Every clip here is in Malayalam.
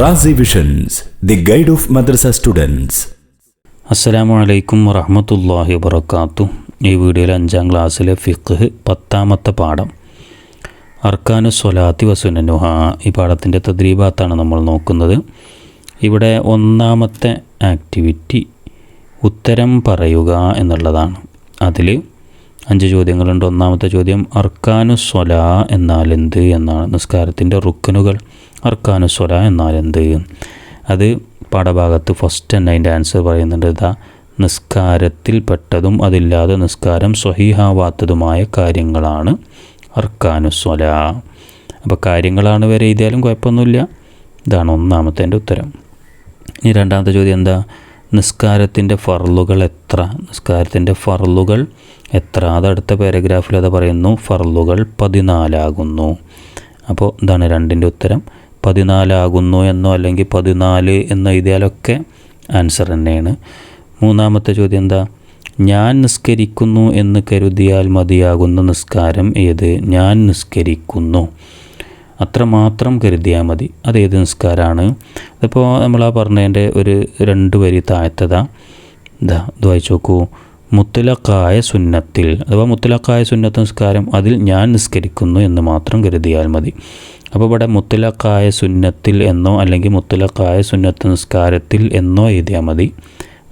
Razi visions the guide of madrasa students അസ്സലാമു അലൈക്കും വറഹമത്തല്ലാഹി വബർക്കാത്തു ഈ വീഡിയോയിൽ അഞ്ചാം ക്ലാസ്സിലെ ഫിഖ് പത്താമത്തെ പാഠം. അർക്കാനു സ്വലാത്തി വസുനനുഹ ഈ പാഠത്തിന്റെ തദ്രീബാത്താണ് നമ്മൾ നോക്കുന്നത്. ഇവിടെ ഒന്നാമത്തെ ആക്ടിവിറ്റി ഉത്തരം പറയുക എന്നുള്ളതാണ്. അതിൽ അഞ്ച് ചോദ്യങ്ങളുണ്ട്. ഒന്നാമത്തെ ചോദ്യം അർക്കാനു സ്വല എന്നാൽ എന്ത് എന്നാണ്. നിസ്കാരത്തിന്റെ റുക്കനുകൾ അർക്കാനു എന്നാലെന്ത്? അത് പാഠഭാഗത്ത് ഫസ്റ്റ് തന്നെ അതിന്റെ ആൻസർ പറയുന്നുണ്ട്. ഇതാ നിസ്കാരത്തിൽ പെട്ടതും അതില്ലാതെ നിസ്കാരം സ്വഹീഹാവാത്തതുമായ കാര്യങ്ങളാണ് അർക്കാനുസ്വല അപ്പോൾ കാര്യങ്ങളാണ് വരെ എഴുതിയാലും കുഴപ്പമൊന്നുമില്ല. ഇതാണ് ഒന്നാമത്തെ ഉത്തരം. ഇനി രണ്ടാമത്തെ ചോദ്യം എന്താ? നിസ്കാരത്തിന്റെ ഫർലുകൾ എത്ര? നിസ്കാരത്തിന്റെ ഫർലുകൾ എത്ര? അത് അടുത്ത പാരഗ്രാഫിൽ അത് പറയുന്നു. ഫർലുകൾ പതിനാലാകുന്നു. അപ്പോൾ ഇതാണ് രണ്ടിന്റെ ഉത്തരം. പതിനാലാകുന്നു എന്നോ അല്ലെങ്കിൽ പതിനാല് എന്ന് എഴുതിയാലൊക്കെ ആൻസർ തന്നെയാണ്. മൂന്നാമത്തെ ചോദ്യം എന്താ? ഞാൻ നിസ്കരിക്കുന്നു എന്ന് കരുതിയാൽ മതിയാകുന്ന നിസ്കാരം ഏത്? ഞാൻ നിസ്കരിക്കുന്നു. അത്രമാത്രം കരുതിയാൽ മതി. അത് ഏത് നിസ്കാരമാണ്? അതിപ്പോൾ ആ പറഞ്ഞതിന്റെ ഒരു രണ്ട് വരി താഴ്ത്തതാ. ഇതാ ഇത് വായിച്ചു നോക്കൂ. മുത്തലക്കായ സുന്നത്തിൽ. അഥവാ മുത്തലക്കായ സുന്നത്ത് നിസ്കാരം അതിൽ ഞാൻ നിസ്കരിക്കുന്നു എന്ന് മാത്രം കരുതിയാൽ മതി. അപ്പോൾ ഇവിടെ മുത്തലക്കായ സുന്നത്തിൽ എന്നോ അല്ലെങ്കിൽ മുത്തലക്കായ സുന്നത്ത് നിസ്കാരത്തിൽ എന്നോ എഴുതിയാൽ മതി.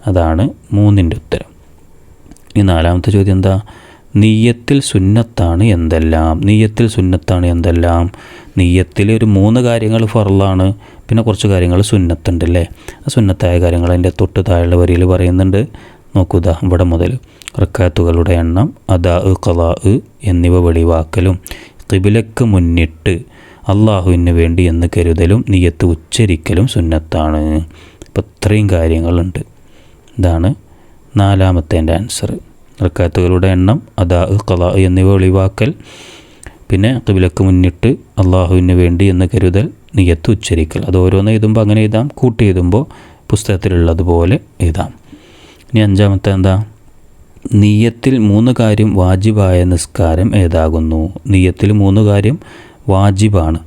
അതാണ് മൂന്നിന്റെ ഉത്തരം. ഈ നാലാമത്തെ ചോദ്യം എന്താ? നീയത്തിൽ സുന്നത്താണ് എന്തെല്ലാം? നീയത്തിൽ സുന്നത്താണ് എന്തെല്ലാം? നീയത്തിൽ ഒരു മൂന്ന് കാര്യങ്ങൾ ഫറലാണ് പിന്നെ കുറച്ച് കാര്യങ്ങൾ സുന്നത്തുണ്ട് അല്ലേ ആ സുന്നത്തായ കാര്യങ്ങൾ അതിന്റെ തൊട്ട് താഴെ വരിയിൽ പറയുന്നുണ്ട്. നോക്കുക ഇവിടെ മുതൽ. റക്കാത്തുകളുടെ എണ്ണം അദാ കലാ എന്നിവ വെളിവാക്കലും. കിബിലക്ക് മുന്നിട്ട് അള്ളാഹുവിന് വേണ്ടി എന്ന് കരുതലും നീയത്ത് ഉച്ചരിക്കലും സുന്നത്താണ്. അപ്പം ഇത്രയും കാര്യങ്ങളുണ്ട്. ഇതാണ് നാലാമത്തെ എന്റെ ആൻസർ റക്കാത്തുകളുടെ എണ്ണം അദാ കലാ എന്നിവ ഒളിവാക്കൽ പിന്നെ കിബിലക്ക് മുന്നിട്ട് അള്ളാഹുവിന് വേണ്ടി എന്ന് കരുതൽ നിയത്ത് ഉച്ചരിക്കൽ. അത് ഓരോന്ന് എഴുതുമ്പോൾ അങ്ങനെ എഴുതാം. കൂട്ടി എഴുതുമ്പോൾ പുസ്തകത്തിലുള്ളതുപോലെ എഴുതാം. ഇനി അഞ്ചാമത്തെ എന്താ? നീയത്തിൽ മൂന്ന് കാര്യം വാജിബായ നിസ്കാരം ഏതാകുന്നു? നീയത്തിൽ മൂന്ന് കാര്യം വാജിബാണ്.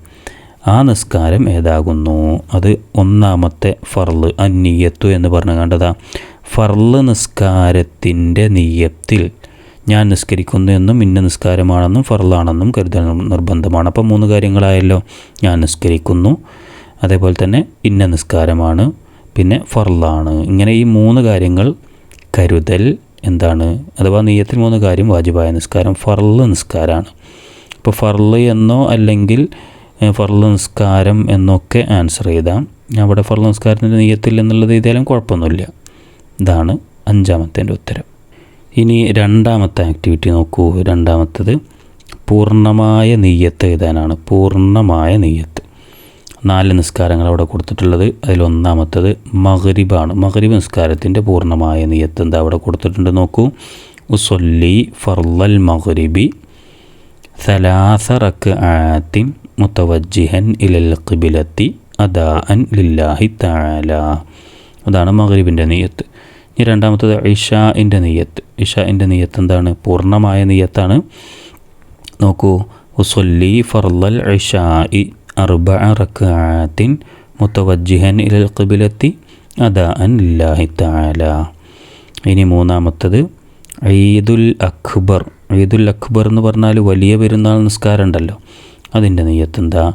ആ നിസ്കാരം ഏതാകുന്നു? അത് ഒന്നാമത്തെ ഫർൾ അന്നീയത്തു എന്ന് പറഞ്ഞു കണ്ടതാ. ഫർൾ നിസ്കാരത്തിന്റെ നീയത്തിൽ ഞാൻ നിസ്കരിക്കുന്നു എന്നും ഇന്ന നിസ്കാരമാണെന്നും ഫർളാണെന്നും കരുതൽ നിർബന്ധമാണ്. അപ്പം മൂന്ന് കാര്യങ്ങളായല്ലോ. ഞാൻ നിസ്കരിക്കുന്നു അതേപോലെ തന്നെ ഇന്ന നിസ്കാരമാണ് പിന്നെ ഫർളാണ്. ഇങ്ങനെ ഈ മൂന്ന് കാര്യങ്ങൾ കരുതൽ എന്താണ്? അഥവാ നീയത്തിൽ മൂന്ന് കാര്യം വാജിബായ നിസ്കാരം ഫർൾ നിസ്കാരമാണ്. ഇപ്പോൾ ഫർൾ എന്നോ അല്ലെങ്കിൽ ഫർൾ നിസ്കാരം എന്നൊക്കെ ആൻസർ ചെയ്താം അവിടെ ഫർൾ നിസ്കാരത്തിന്റെ നീയത്തിൽ എന്നുള്ളത് എഴുതിയാലും കുഴപ്പമൊന്നുമില്ല. ഇതാണ് അഞ്ചാമത്തെ ഉത്തരം. ഇനി രണ്ടാമത്തെ ആക്ടിവിറ്റി നോക്കൂ. രണ്ടാമത്തത് പൂർണമായ നെയ്യത്ത് എഴുതാനാണ്. പൂർണമായ നെയ്യത്ത് നാല് നിസ്കാരങ്ങൾ അവിടെ കൊടുത്തിട്ടുള്ളത്. അതിലൊന്നാമത്തത് മഹരിബാണ് മഹരിബ് നിസ്കാരത്തിന്റെ പൂർണമായ നെയ്യത്ത് എന്താ അവിടെ കൊടുത്തിട്ടുണ്ട് നോക്കൂ. ഉസൊല്ലി ഫർലൽ മകരിബി ഇലൽ ലില്ലാഹി അതാണ് മഹരീബിന്റെ നെയ്യത്ത്. ഇനി രണ്ടാമത്തത് ഇഷാന്റെ നെയ്യത്ത്. ഇഷാന്റെ നെയ്യത്ത് എന്താണ്? പൂർണമായ നെയ്യത്താണ്. നോക്കൂ. ഉസൊല്ലി ഫർലൽ ഇഷാഇ അർബ റക്കാത്തിൻ മുത്തവജിഹൻ ഇലൽ ഖിബിലത്തി അദാ അൻ ലില്ലാഹി ഇനി മൂന്നാമത്തത് ഈദുൽ അക്ബർ. ഈദുൽ അക്ബർ എന്ന് പറഞ്ഞാൽ വലിയ പെരുന്നാൾ നിസ്കാരം ഉണ്ടല്ലോ അതിന്റെ നെയ്യത്ത് എന്താ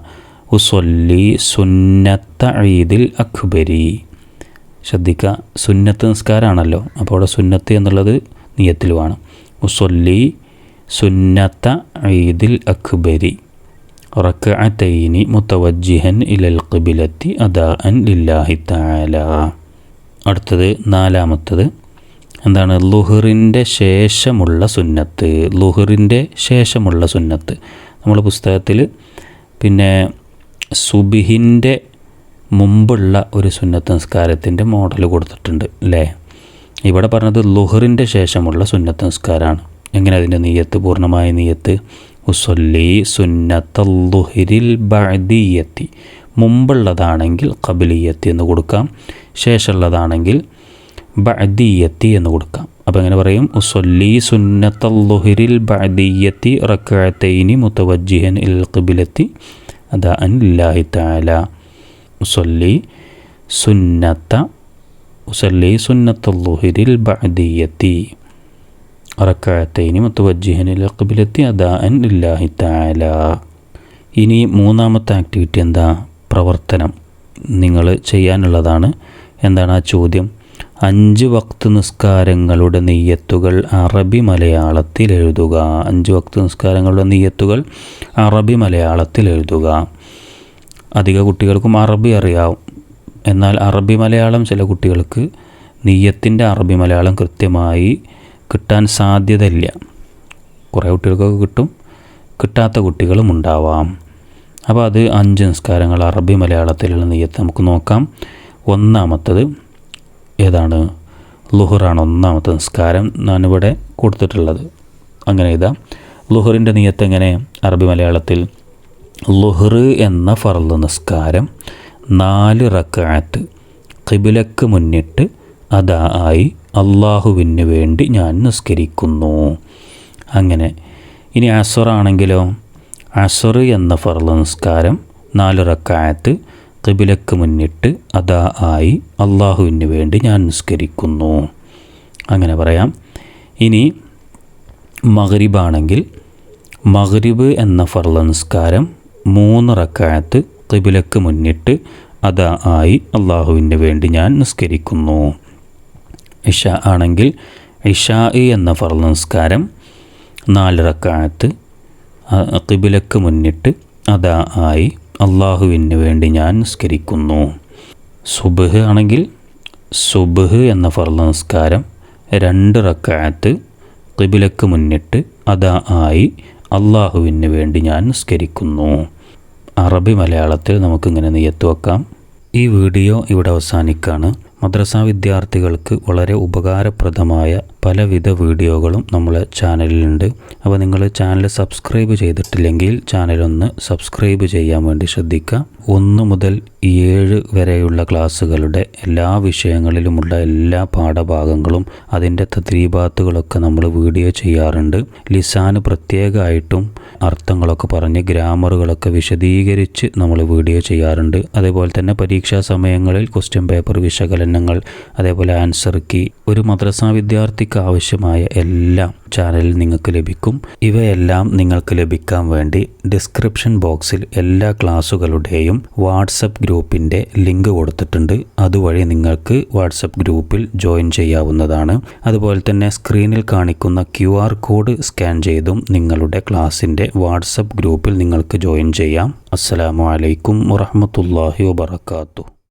ഉസൊല്ലി സുന്നത്ത ഈദിൽ അക്ബരി. ശ്രദ്ധിക്കുക സുന്നത്ത് നിസ്കാരമാണല്ലോ. അപ്പോൾ അവിടെ സുന്നത്ത് എന്നുള്ളത് നിയത്തിൽ വേണം. ഉസൊല്ലി സുന്നത്ത ഈദിൽ അക്ബരി. റക്കഅത്തൈനി മുത്തവജ്ജിഹൻ ഇലൽ ഖിബിലത്തി അദാ അൻ ലില്ലാഹി താല അടുത്തത് നാലാമത്തത്. എന്താണ്? ലുഹറിന്റെ ശേഷമുള്ള സുന്നത്ത്. ലുഹറിന്റെ ശേഷമുള്ള സുന്നത്ത്. നമ്മൾ പുസ്തകത്തിൽ പിന്നെ സുബിഹിന്റെ മുമ്പുള്ള ഒരു സുന്നത്ത് നിസ്കാരത്തിന്റെ മോഡൽ കൊടുത്തിട്ടുണ്ട് അല്ലേ ഇവിടെ പറഞ്ഞത് ലുഹറിന്റെ ശേഷമുള്ള സുന്നത്ത് നിസ്കാരമാണ്. എങ്ങനെ അതിന്റെ നീയത്ത്? പൂർണമായ നീയത്ത്. ഉസൊല്ലി സുന്നത്തുഹിരിൽ ബഅദിയത്തി. മുമ്പുള്ളതാണെങ്കിൽ കബിലിയത്തി എന്ന് കൊടുക്കാം. ശേഷമുള്ളതാണെങ്കിൽ ബഅദിയത്തി എന്ന് കൊടുക്കാം. അപ്പോൾ എങ്ങനെ പറയും ഉസൊല്ലി സുന്നത്തല്ലുഹിരിൽ ബഅദിയത്തി റക്കഅത്തൈനി മുതവജ്ജിഹൻ ഇൽ ഖിബിലത്തി അദാ അൻ ലില്ലാഹി തആല. ഉസൊല്ലി സുന്നത്ത ഉസല്ലി സുന്നത്തല്ലുഹിരിൽ ബഅദിയത്തി മുതവജ്ജിഹൻ മുത്തവജ്ജിഹനിൽ ഖിബിലത്തി അദാഅൻ ലില്ലാഹി തആല. ഇനി മൂന്നാമത്തെ ആക്ടിവിറ്റി എന്താ? പ്രവർത്തനം. നിങ്ങൾ ചെയ്യാനുള്ളതാണ്. എന്താണ് ആ ചോദ്യം? അഞ്ച് വക്ത് നിസ്കാരങ്ങളുടെ നെയ്യത്തുകൾ അറബി മലയാളത്തിൽ എഴുതുക. അഞ്ച് വക്ത് നിസ്കാരങ്ങളുടെ നെയ്യത്തുകൾ അറബി മലയാളത്തിൽ എഴുതുക. അധിക കുട്ടികൾക്കും അറബി അറിയാവും എന്നാൽ അറബി മലയാളം ചില കുട്ടികൾക്ക് നെയ്യത്തിന്റെ അറബി മലയാളം കൃത്യമായി കിട്ടാൻ സാധ്യതയില്ല. കുറേ കുട്ടികൾക്കൊക്കെ കിട്ടും. കിട്ടാത്ത കുട്ടികളും ഉണ്ടാവാം. അപ്പോൾ അത് അഞ്ച് നിസ്കാരങ്ങൾ അറബി മലയാളത്തിലുള്ള നെയ്യത്ത് നമുക്ക് നോക്കാം. ഒന്നാമത്തത് ഏതാണ്? ലുഹറാണ് ഒന്നാമത്തെ നിസ്കാരം. ഞാനിവിടെ കൊടുത്തിട്ടുള്ളത്. അങ്ങനെ ഇതാ. ലുഹറിന്റെ നീയത്ത് എങ്ങനെ? അറബി മലയാളത്തിൽ ലുഹർ എന്ന ഫർദ് നിസ്കാരം നാല് റക്കാറ്റ് കിബിലക്ക് മുന്നിട്ട് അതാ ആയി അള്ളാഹുവിന് വേണ്ടി ഞാൻ നിസ്കരിക്കുന്നു. അങ്ങനെ. ഇനി അസറാണെങ്കിലോ അസർ എന്ന ഫർദ് നിസ്കാരം നാല് റക്കായത്ത് കിബിലക്ക് മുന്നിട്ട് അതാ ആയി അള്ളാഹുവിന് വേണ്ടി ഞാൻ നിസ്കരിക്കുന്നു. അങ്ങനെ പറയാം. ഇനി മഹരിബാണെങ്കിൽ മഹരിബ് എന്ന ഫർള നിസ്കാരം മൂന്ന് റക്കായത്ത് കിബിലക്ക് മുന്നിട്ട് അതാ ആയി അള്ളാഹുവിന് വേണ്ടി ഞാൻ നിസ്കരിക്കുന്നു. ഇഷ ആണെങ്കിൽ ഇഷാ എന്ന ഫർള നിസ്കാരം നാല് റക്കായത്ത് കിബിലക്ക് മുന്നിട്ട് അതാ ആയി അള്ളാഹുവിന് വേണ്ടി ഞാൻ നിസ്കരിക്കുന്നു. സുബഹ് ആണെങ്കിൽ സുബഹ് എന്ന ഫർദ്ദ നിസ്കാരം രണ്ട് റക്കായത്ത് കിബിലക്ക് മുന്നിട്ട് അതാ ആയി അള്ളാഹുവിന് വേണ്ടി ഞാൻ നിസ്കരിക്കുന്നു. അറബി മലയാളത്തിൽ നമുക്കിങ്ങനെ നെയ്യത്ത് വെക്കാം. ഈ വീഡിയോ ഇവിടെ അവസാനിക്കുകയാണ് മദ്രസ വിദ്യാർത്ഥികൾക്ക് വളരെ ഉപകാരപ്രദമായ പലവിധ വീഡിയോകളും നമ്മളെ ചാനലിലുണ്ട്. അപ്പോൾ നിങ്ങൾ ചാനൽ സബ്സ്ക്രൈബ് ചെയ്തിട്ടില്ലെങ്കിൽ ചാനലൊന്ന് സബ്സ്ക്രൈബ് ചെയ്യാൻ വേണ്ടി ശ്രദ്ധിക്കുക. ഒന്ന് മുതൽ ഏഴ് വരെയുള്ള ക്ലാസ്സുകളുടെ എല്ലാ വിഷയങ്ങളിലുമുള്ള എല്ലാ പാഠഭാഗങ്ങളും അതിന്റെ തദ്രീപാത്തുകളൊക്കെ നമ്മൾ വീഡിയോ ചെയ്യാറുണ്ട്. ലിസാന് പ്രത്യേകമായിട്ടും അർത്ഥങ്ങളൊക്കെ പറഞ്ഞ് ഗ്രാമറുകളൊക്കെ വിശദീകരിച്ച് നമ്മൾ വീഡിയോ ചെയ്യാറുണ്ട്. അതേപോലെ തന്നെ പരീക്ഷാ സമയങ്ങളിൽ ക്വസ്റ്റ്യൻ പേപ്പർ വിശകലനങ്ങൾ അതേപോലെ ആൻസർ കീ ഒരു മദ്രസാ വിദ്യാർത്ഥിക്ക് ആവശ്യമായ എല്ലാം ചാനലിൽ നിങ്ങൾക്ക് ലഭിക്കും. ഇവയെല്ലാം നിങ്ങൾക്ക് ലഭിക്കാൻ വേണ്ടി ഡിസ്ക്രിപ്ഷൻ ബോക്സിൽ എല്ലാ ക്ലാസ്സുകളുടെയും വാട്സപ്പ് ഗ്രൂപ്പിന്റെ ലിങ്ക് കൊടുത്തിട്ടുണ്ട്. അതുവഴി നിങ്ങൾക്ക് വാട്സപ്പ് ഗ്രൂപ്പിൽ ജോയിൻ ചെയ്യാവുന്നതാണ്. അതുപോലെ തന്നെ സ്ക്രീനിൽ കാണിക്കുന്ന ക്യു കോഡ് സ്കാൻ ചെയ്തും നിങ്ങളുടെ ക്ലാസ്സിന്റെ വാട്സപ്പ് ഗ്രൂപ്പിൽ നിങ്ങൾക്ക് ജോയിൻ ചെയ്യാം. അസ്സലാമു അലൈക്കും വറഹമത്തല്ലാഹി വബർക്കാത്തു